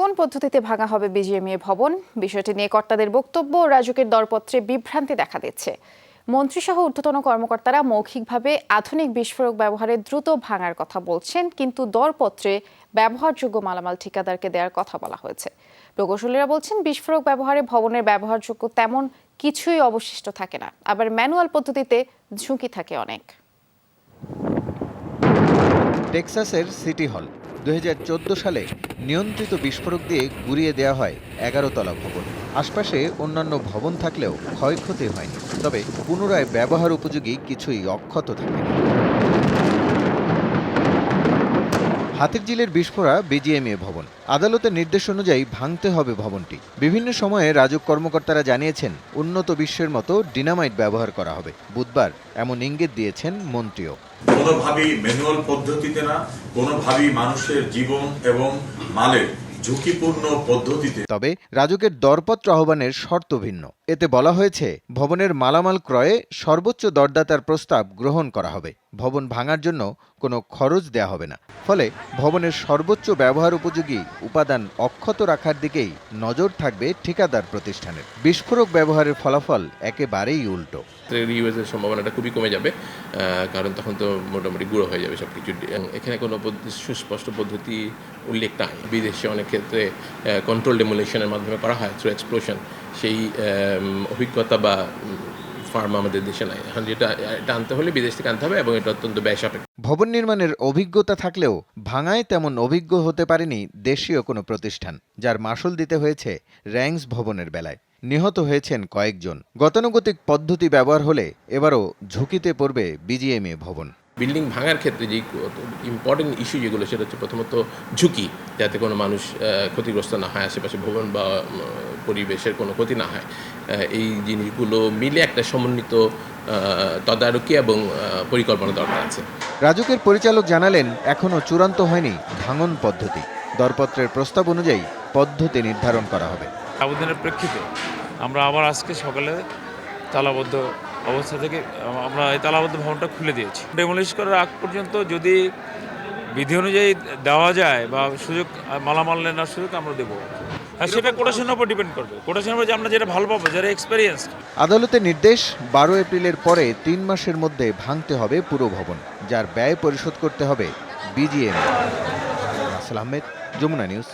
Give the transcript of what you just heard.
কোন পদ্ধতিতে ভাঙা হবে বিজিএমইএ ভবন? বিষয়টি নিয়ে কর্তাদের বক্তব্য রাজুকের দরপত্রে বিভ্রান্তি দেখা দিচ্ছে। মন্ত্রীসহ ঊর্ধ্বতন কর্মকর্তারা মৌখিকভাবে আধুনিক বিস্ফোরক ব্যবহারে দ্রুত ভাঙার কথা বলছেন, কিন্তু দরপত্রে ব্যবহারযোগ্য মালামাল ঠিকাদারকে দেওয়ার কথা বলা হয়েছে। প্রকৌশলীরা বলছেন, বিস্ফোরক ব্যবহারে ভবনের ব্যবহারযোগ্য তেমন কিছুই অবশিষ্ট থাকে না। আবার ম্যানুয়াল পদ্ধতিতে ঝুঁকি থাকে অনেক। টেক্সাসের সিটি হল। দু হাজার চোদ্দ সালে নিয়ন্ত্রিত বিস্ফোরক দিয়ে গুড়িয়ে দেওয়া হয় এগারো তলা ভবন। আশপাশে অন্যান্য ভবন থাকলেও ক্ষয়ক্ষতি হয়নি, তবে পুনরায় ব্যবহার উপযোগী কিছুই অক্ষত থাকেনি। হাতিরঝিলের বিস্ফোরা বিজিএমএ ভবন। আদালতের নির্দেশ অনুযায়ী ভাঙতে হবে ভবনটি। বিভিন্ন সময়ে রাজুক কর্মকর্তারা জানিয়েছেন উন্নত বিশ্বের মতো ডিনামাইট ব্যবহার করা হবে। বুধবার এমন ইঙ্গিত দিয়েছেন মন্ত্রীও। কোনোভাবেই ম্যানুয়াল পদ্ধতিতে না কোনোভাবেই মানুষের জীবন এবং মালের ঝুঁকিপূর্ণ পদ্ধতিতে। তবে রাজুকের দরপত্র আহ্বানের শর্ত ভিন্ন। এতে বলা হয়েছে, ভবনের মালামাল ক্রয়ে সর্বোচ্চ দরদাতার প্রস্তাব গ্রহণ করা হবে। ভবন ভাঙার জন্য কোনো খরচ দেয়া হবে না। ফলে ভবনের সর্বোচ্চ ব্যবহার উপযোগী উপাদান অক্ষত রাখার দিকেই নজর থাকবে ঠিকাদার প্রতিষ্ঠানের। বিস্ফোরক ব্যবহারের ফলাফল একেবারেই উল্টো। রিউজের সম্ভাবনাটা খুবই কমে যাবে কারণ তখন তো মোটামুটি গুঁড়ো হয়ে যাবে সব কিছু এখানে কোনো সুস্পষ্ট পদ্ধতি উল্লেখ নাই। বিদেশে অনেক ক্ষেত্রে কন্ট্রোল ডেমোলেশনের মাধ্যমে করা হয় থ্রু এক্সপ্লোশন সেই অভিজ্ঞতা বা ফার্ম আমাদের দেশে নাই। এখন যেটা, এটা আনতে হলে বিদেশ থেকে আনতে হবে এবং এটা অত্যন্ত ব্যয় ভবন নির্মাণের অভিজ্ঞতা থাকলেও ভাঙায় তেমন অভিজ্ঞ হতে পারেনি দেশীয় কোনো প্রতিষ্ঠান, যার মাসুল দিতে হয়েছে র্যাংস ভবনের বেলায়। নিহত হয়েছেন কয়েকজন। গতানুগতিক পদ্ধতি ব্যবহার হলে এবারও ঝুঁকিতে পড়বে বিজিএমএ ভবন। বিল্ডিং ভাঙার ক্ষেত্রে যে ইম্পর্টেন্ট ইস্যু যেগুলো সেটা হচ্ছে প্রথমত ঝুঁকি যাতে কোনো মানুষ ক্ষতিগ্রস্ত না হয় আশেপাশে ভবন বা পরিবেশের কোনো ক্ষতি না হয়। এই জিনিসগুলো মিলে একটা সমন্বিত তদারকি এবং পরিকল্পনা দরকার আছে। রাজুকের পরিচালক জানালেন এখনও চূড়ান্ত হয়নি ভাঙন পদ্ধতি। দরপত্রের প্রস্তাব অনুযায়ী পদ্ধতি নির্ধারণ করা হবে। আবেদনের প্রেক্ষিতে আমরা আবার আজকে সকালে তালাবদ্ধ অবস্থা থেকে আমরা এই তালাবদ্ধ ভবনটা খুলে দিয়েছি। ডেমোলিশ করার আগ পর্যন্ত যদি বিধি অনুযায়ী দেওয়া যায় বা সুযোগ মালামাল নেওয়ার সুযোগ আমরা দেবো। আর সেটা কোটেশনের উপর ডিপেন্ড করবে। কোটেশনের উপর যে আমরা যেটা ভালো পাবো যারা এক্সপেরিয়েন্স আদালতের নির্দেশ বারো এপ্রিলের পরে তিন মাসের মধ্যে ভাঙতে হবে পুরো ভবন যার ব্যয় পরিশোধ করতে হবে বিজিএম রাসেল আহমেদ যমুনা নিউজ